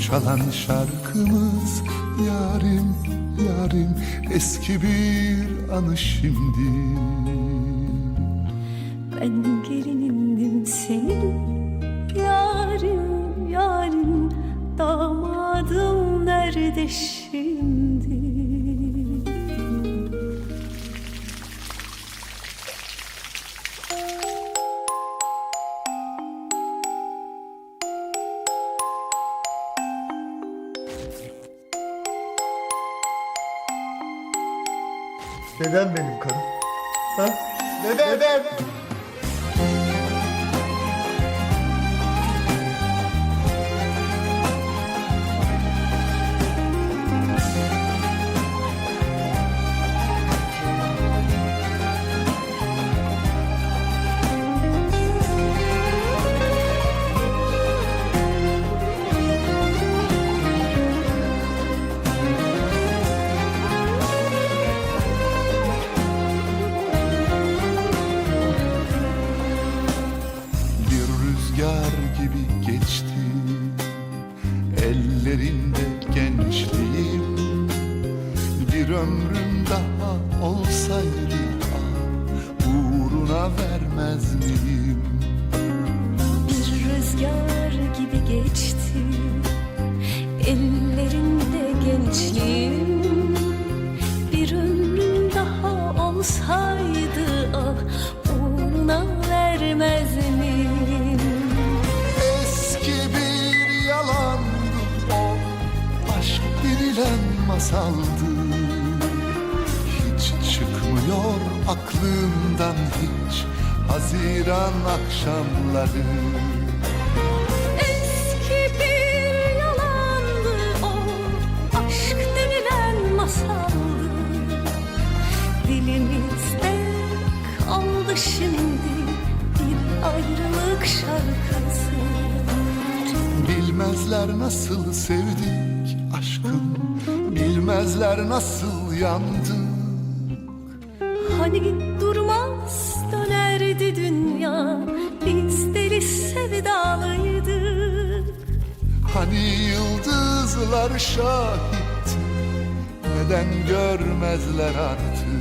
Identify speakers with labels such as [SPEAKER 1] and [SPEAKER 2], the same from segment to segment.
[SPEAKER 1] çalan şarkımız Yarim, yarim. Eski bir anı şimdi.
[SPEAKER 2] Ben gelinindim senin Yarim, yarim. Damadım nerede şimdi
[SPEAKER 3] Neden benim karım? Ha? Neden? Neden?
[SPEAKER 1] Bir ömrüm daha olsaydı ah, Uğruna vermez miyim
[SPEAKER 2] Bir rüzgar gibi geçti Ellerinde gençliğim. Bir ömrüm daha olsaydı ah Uğruna vermez miyim
[SPEAKER 1] Eski bir yalandı o Aşk denilen masaldı çıkmıyor aklımdan hiç Haziran akşamları.
[SPEAKER 2] Eski bir yalandı o Aşk denilen masaldı. Dilimizde kaldı şimdi Bir ayrılık şarkısı.
[SPEAKER 1] Bilmezler nasıl sevdik aşkım Bilmezler nasıl yandık
[SPEAKER 2] Hani durmaz dönerdi dünya. Biz deli sevdalıydık
[SPEAKER 1] Hani yıldızlar şahit Neden görmezler artık?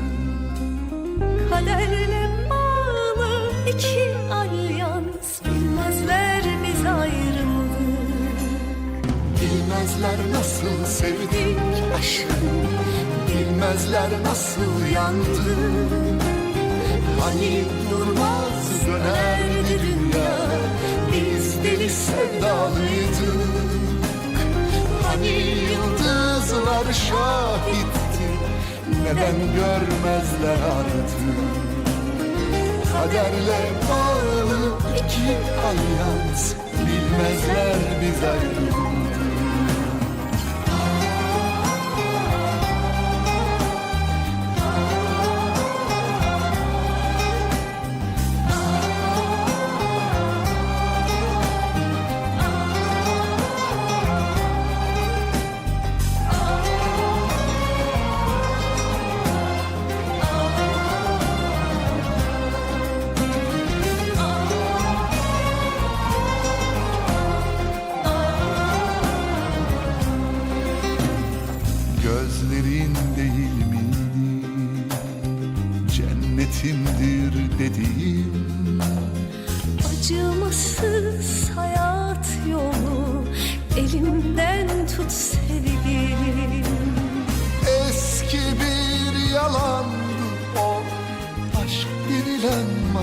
[SPEAKER 2] Kaderle bağlı iki alyans Bilmezler biz ayrıldık
[SPEAKER 1] Bilmezler nasıl sevdik aşkım Bilmezler nasıl yandık Hani durmaz dönerdi dünya. Biz deli sevdalıydık Hani yıldızlar şahitti. Neden görmezler artık? Kaderle bağlı iki alyans. Bilmezler biz ayrıldık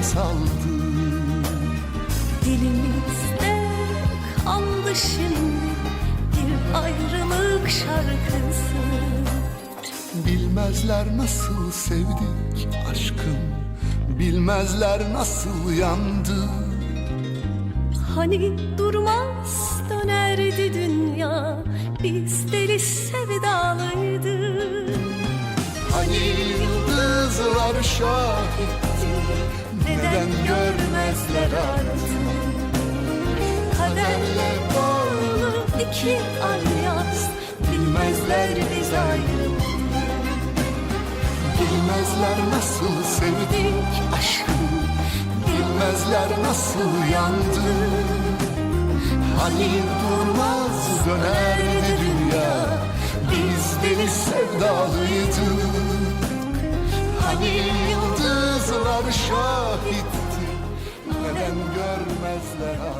[SPEAKER 1] masaldı
[SPEAKER 2] Dilimizde kaldı şimdi Bir ayrılık şarkısı.
[SPEAKER 1] Bilmezler nasıl sevdik aşkım Bilmezler nasıl yandık
[SPEAKER 2] Hani durmaz dönerdi dünya Biz deli sevdalıydık
[SPEAKER 1] Hani yıldızlar şahitti Neden görmezler artık?
[SPEAKER 2] Kaderle bağlı iki alyans. Bilmezler biz ayrıldık
[SPEAKER 1] Bilmezler nasıl sevdik aşkım Bilmezler nasıl yandık Hani durmaz dönerdi dünya. Biz deli sevdalıydık Hani yıldızlar şahitti Neden görmezler? artık